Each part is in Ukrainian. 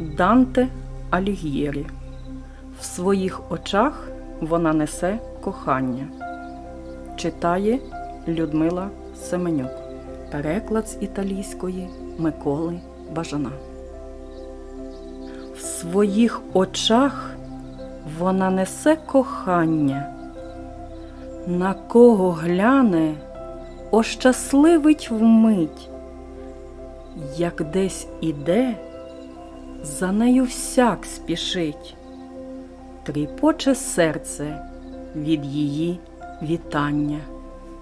Данте Аліг'єрі. В своїх очах вона несе кохання. Читає Людмила Семенюк. Переклад з італійської Миколи Бажана. В своїх очах вона несе кохання. На кого гляне, ощасливить вмить, як десь іде, за нею всяк спішить, тріпоче серце від її вітання.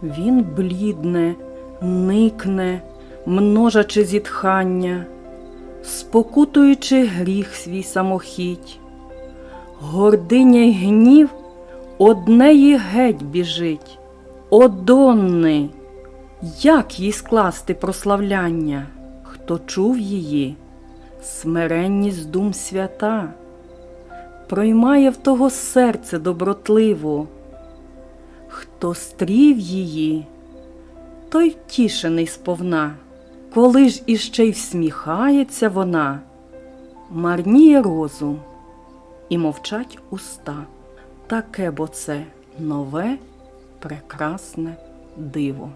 Він блідне, никне, множачи зітхання, спокутуючи гріх свій самохідь. Гординя й гнів однеї геть біжить. О, Донни, як їй скласти прославляння? Хто чув її, смиренність дум свята, проймає в того серце добротливо, хто стрів її, той втішений сповна, коли ж іще й всміхається вона, марніє розум і мовчать уста. Таке бо це нове, прекрасне диво.